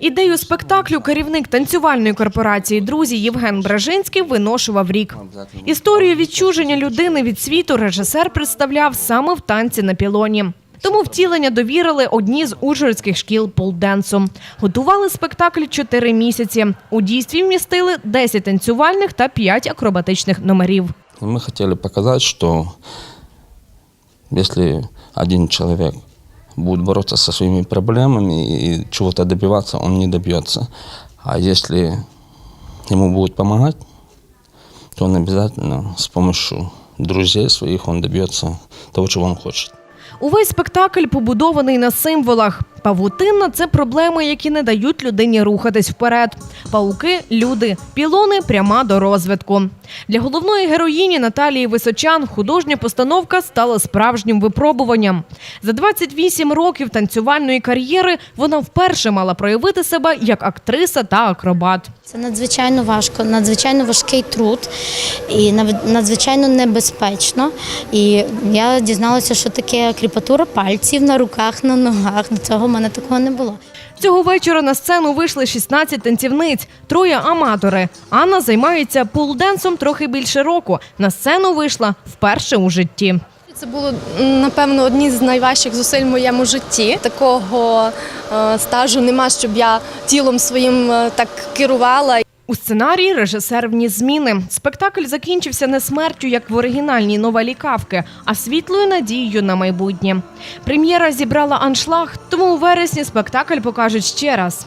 Ідею спектаклю керівник танцювальної корпорації Друзі Євген Бражинський виношував рік. Історію відчуження людини від світу режисер представляв саме в танці на пілоні. Тому втілення довірили одні з ужгородських шкіл полденсу. Готували спектакль чотири місяці. У дійстві вмістили 10 танцювальних та 5 акробатичних номерів. И Мы хотели показать, что если один человек будет бороться со своими проблемами и чего-то добиваться, он не добьется. А если ему будут помогать, то он обязательно с помощью друзей своих он добьется того, чего он хочет. Увесь спектакль побудований на символах. Павутинна це проблеми, які не дають людині рухатись вперед. Пауки люди, пілони пряма до розвитку. Для головної героїні Наталії Височан художня постановка стала справжнім випробуванням. За 28 років танцювальної кар'єри вона вперше мала проявити себе як актриса та акробат. Це надзвичайно важко, надзвичайно важкий труд і надзвичайно небезпечно. І я дізналася, що таке кріпатура пальців на руках, на ногах. До цього в мене такого не було. Цього вечора на сцену вийшли 16 танцівниць, троє аматори. Анна займається пулденсом трохи більше року. На сцену вийшла вперше у житті. Це було напевно одні з найважчих зусиль в моєму житті. Такого е, стажу нема, щоб я тілом своїм е, так керувала. У сценарії режисер вніс зміни. Спектакль закінчився не смертю, як в оригінальній новелі Кавки, а світлою надією на майбутнє. Прем'єра зібрала аншлаг, тому у вересні спектакль покажуть ще раз.